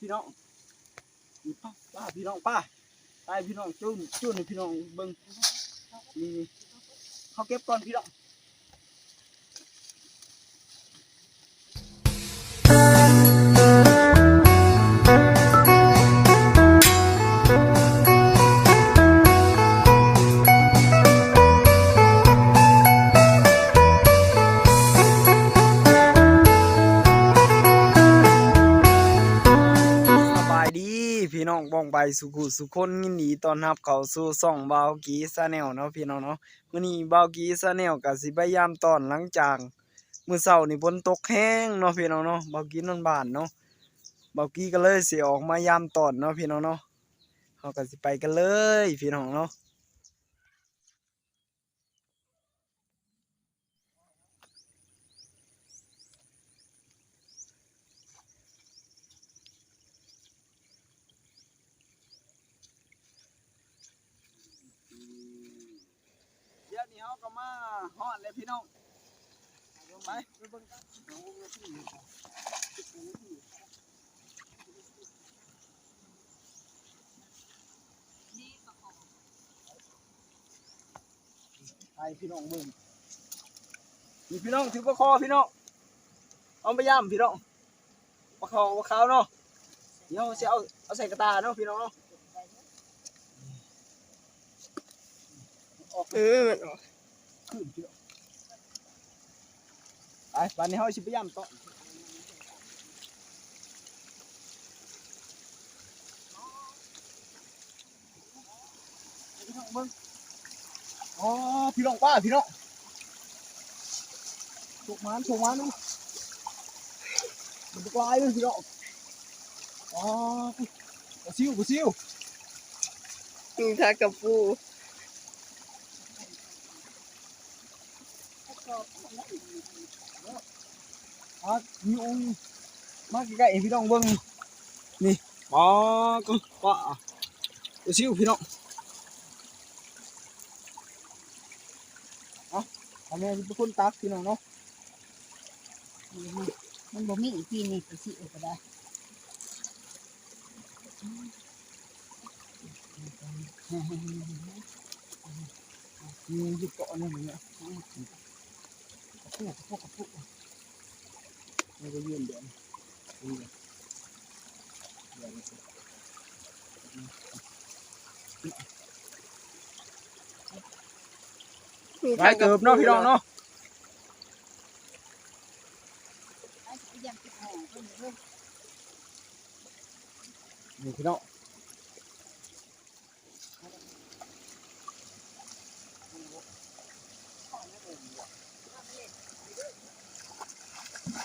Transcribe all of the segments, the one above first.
พี่น้องนี่ป้าป้าพี่น้องป้าตายพี่น้องจุนจุนให้พี่น้องเบิ้งนี่นี่เขาเก็บก่อนพี่น้อง องไปสุขุสุคนยินดีตอนรับเขาสู่ช่องบาวกีซาแนลเนาะพี่น้องเนาะมื่อนี้บาวกีซาแนลกับสิพยายามตอนหลังจากมือเช้านี่ฝนตกแห้งเนาะพี่น้องเนาะบาวกีนอนบ้านเนาะบาวกีก็เลยเสียออกมายามตอนเนาะพี่น้องเนาะเขาก็สิไปกันเลยพี่น้องเนาะเดี๋ยวนี้เฮาก็มา ฮอดเลยพี่น้องไปไปเบิ่งกันไปพี่น้องเบิ่งนี่พี่น้องถือปลาคอพี่น้องเอาไปย่ำพี่น้องปลาคอปลาขาวเนาะเดี๋ยวสิเอาเอาใส่กระตาเนาะพี่น้องเนาะออมันออ ขึ้นพี่น้องไปวันนี้เฮาสิไปย่ำต่อพี่น้องเบิ่งอ๋อพี่น้องป้าพี่น้องถูกมันถูกมันดูมันจะกลายเลยพี่น้องอ๋อบ่ซิวบ่ซิวมีทากับปู อ๋อมีองค์มาใกล้ๆให้พี่น้องเบิ่งนี่อ๋อก็ก็อะบ่ซิวพี่น้องเอาอันนี้เป็นคนตักพี่น้องเนาะมันบ่มีอีกทีนี่ไปสิเอาก็ได้มีหยุดเกาะนั่นเนี่ยกระพุ้กระพุ้กระพุ้นี่ก็ยืนเดือนนี่เลย เดือนสิมีไปเกิบเนาะพี่น้องเนา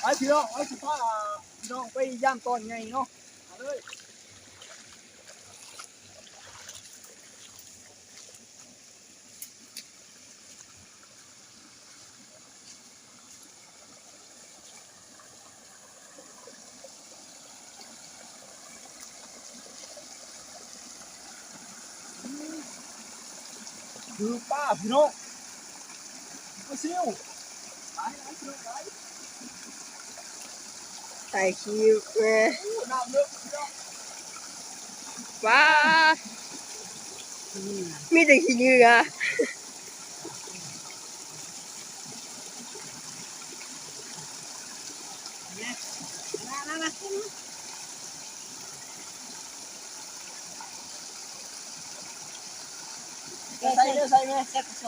ไอ้พี่น้องไปพี่น้องไปสิพาพี่น้องไปย่ามตอนไงเนาะเอาเลยคือป้าพี่น้องมาซิวไปไปพี่น้องไป ถ่ายคลิปแม่โอ้น้ำเลิกพี่น้องว้ามีแต่ขี้เหงื่อมามามาขึ้นใส่เด้อใส่แม่แซ่บซ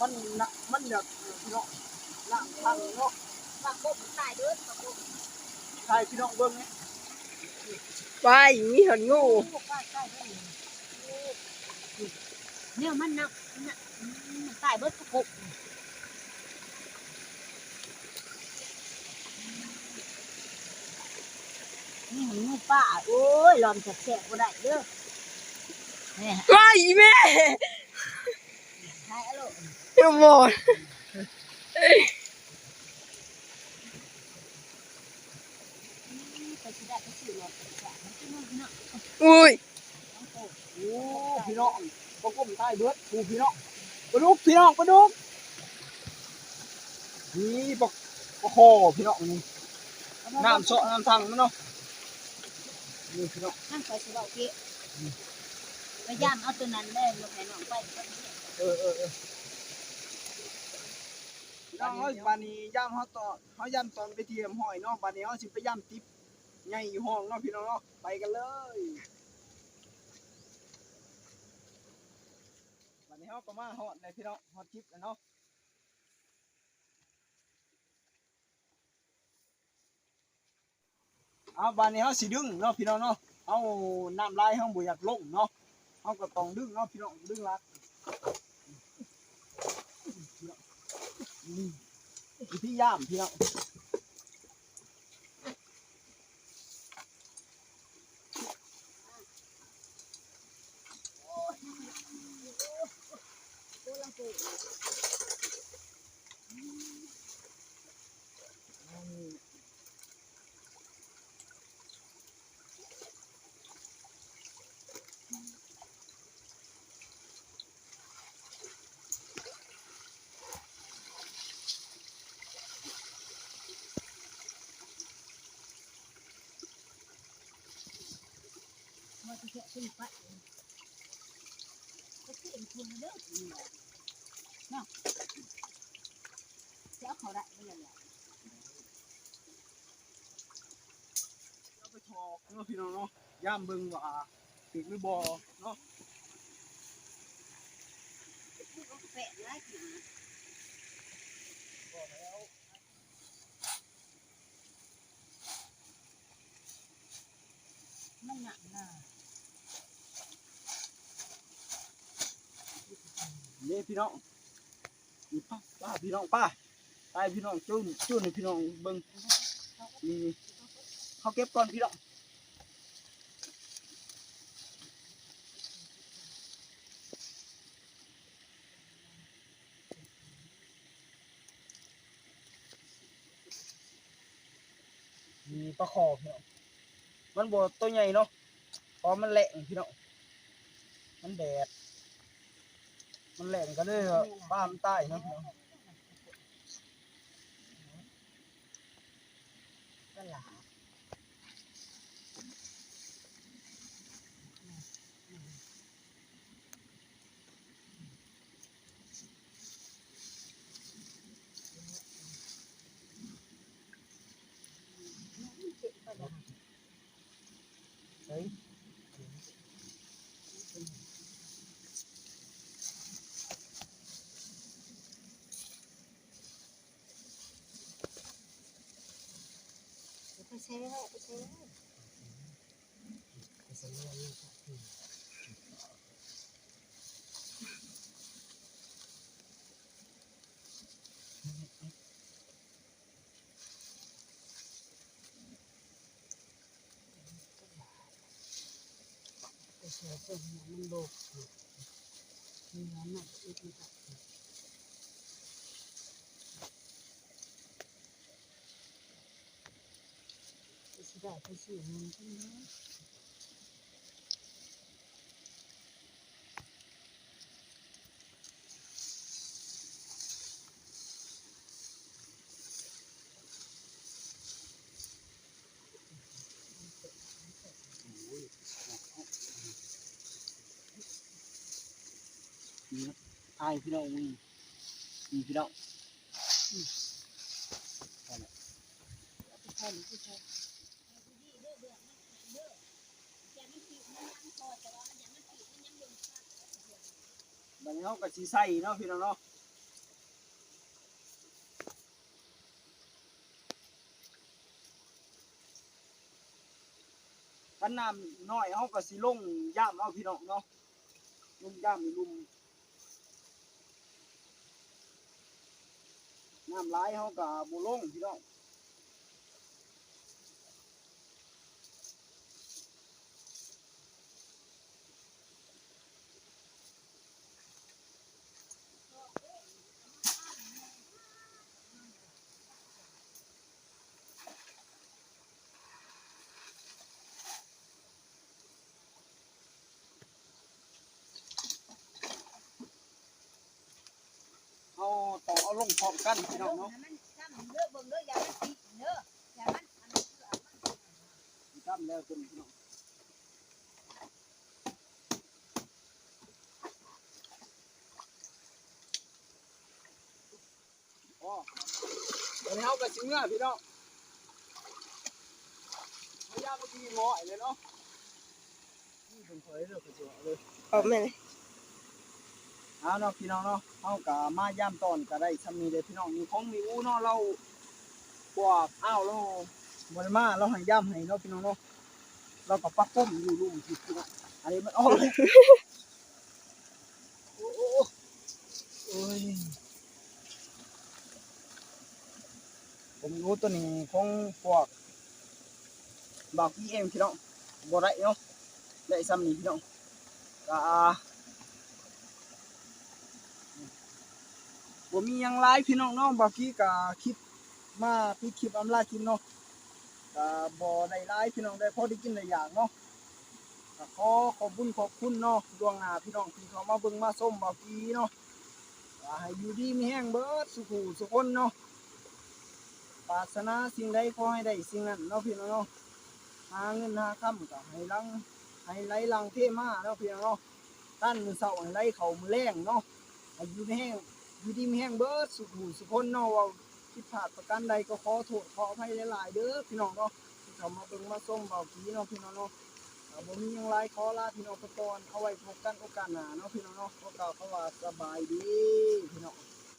มันน่ะมันอยากพี่น้องล่างทางเนาะปากกบตายเด้อปากกบใช่พี่น้องเบิ่งนี่ว้ายมีหอนงูตายตายเด้อเนี่ยมันน่ะมันน่ะมันตายเบิดปากกบ นี่หันงู ป้าโอ้ยลอมแสบๆบ่ได้เด้อแม่ว้ายแม่ทายอะโลเดี๋ยวหมดไปสิได้ไปสิลอมแสบมันสิมันเนาะอุ้ยโอ้พี่น้องบ่ก้มใต้เบิดดูพี่น้องปลาดุกพี่น้องปลาดุกนี่ปลาปลาคอพี่น้องนี่น้ำเสาะน้ำทังมันเนาะ นี่พี่น้องนั่งไปสิเว้าเกะพยายามเอาตัวนั้นได้ลงให้น้องไปเออเออเออพี่น้องเอ้ยบานี้ย่ำเฮาต่อเฮาย่ำตอนไปเทียมห้อยเนาะบานี้เฮาสิไปย่ำติ๊บใหญ่อยู่ห้องเนาะพี่น้องเนาะไปกันเลยบานี้เฮาก็มาฮอดเลยพี่น้องฮอดทิปแล้วเนาะ เอาบานนี้เขาสีดึงเนาะพี่น้องเนาะเอาน้ำลายเขาบุอยากลงเนาะเขาก็ต้องดึงเนาะพี่น้องดึงลักพี่ย่ามพี่น้อง บ่สิแค่ขึ้นไปก็คือเอ็นคุณเด้อเนาะจะเอาเขาได้บ่ล่ะ เอาไปทอกเนาะ พี่น้องเนาะย่ามเบิ่งว่าถึกหรือบ่เนาะแปะหลายกินบ่แล้วมันหนักหน้านี่พี่น้องนี่ป้าป้าพี่น้องป้าไปพี่น้องจุ้นจุ้นให้พี่น้องเบิ่งนี่เขาเก็บก่อนพี่น้องมีปลาคอพี่น้องมันบ่ตัวใหญ่เนาะเพราะมันแหลงพี่น้องมันแดด มันแหลงก็เลยบ้ามใต้เนาะพี่น้องก็หลาเจ็บก็ได้ เฮ้ย ไปเซ่ไปเซ่ไปเซ่ต้นมันโบกมีน้ำหนักอีกนิดไปสิได้ไปสิมันก็เนาะนี่นะไอ้พี่น้องนี่นี่พี่น้องผู้ชายหรือผู้ชาย บัดนี้เขาก็สิใส่เนาะพี่น้องเนาะคันน้ำน้อยเขาก็สิลงย่ามเอาพี่น้องเนาะลงย่ามลุมน้ำร้ายเขาก็บ่ลงพี่น้อง ลงพร้อมกันพี่น้องเนาะมันซ้ำเด้อเบิ่งเด้ออย่ามันติดเด้ออย่ามันอันนี้คือเอามันจำแล้วคุณพี่น้องอ๋อตอนนี้เขากับสิเมื่อพี่น้องพยายามมากินหม้อเลยเนาะนี่เป็นเผยเรื่องกระจกเลยเอาแม่เลย เอาเนาะพี่น้องเนาะเอากะมาย่ามตอนก็ได้ทำมีเลยพี่น้องมีของมีอู้เนาะเราพวกอ้าวเราบริมาเราให้ย่ำให้เนาะพี่น้องเนาะเราก็ปักก้มอยู่รูมที่พี่น้องอันนี้มันออกโอ้โอ้โอ้ยผมรู้ตัวนี้ของพวกบางพี่เองพี่น้องบ่ได้เนาะได้ซ้ำนี่พี่น้องก็ บ่มียังหลายพี่น้องเนาะบางทีก็คลิปมาพี่คลิปอำลากินเนาะก็บ่ได้หลายพี่น้องได้พอได้กินได้อย่างเนาะขอขอบคุณขอบคุณเนาะดวงหน้าพี่น้องที่เขามาเบิ่งมาส้มบางทีเนาะให้อยู่ดีมีแห้งเบิดสุขูสุคนเนาะปรารถนาสิ่งใดขอให้ได้สิ่งนั้นเนาะพี่น้องเนาะหาเงินหาค่ำก็ให้ลังให้ไหลลังเทมาเนาะพี่น้องเนาะตั้นมือเช้าให้ไหลเขามือแรงเนาะให้อยู่ในแห้ง อยู่ดีมีแห้งเบิดสุขหูสุขคนเนาะว่าผิดผาดประกันใดก็ขอโทษขออภัยหลายๆเด้อพี่น้องเนาะที่เขามาเบิ่งมาส้มเบาผีเนาะพี่น้องเนาะบ่มียังไลายขอลาพี่น้องไปก่อนเอาไว้พบกันโอกาสหน้าเนาะพี่น้องเนาะขอกล่าวคำว่าสบายดีพี่น้อง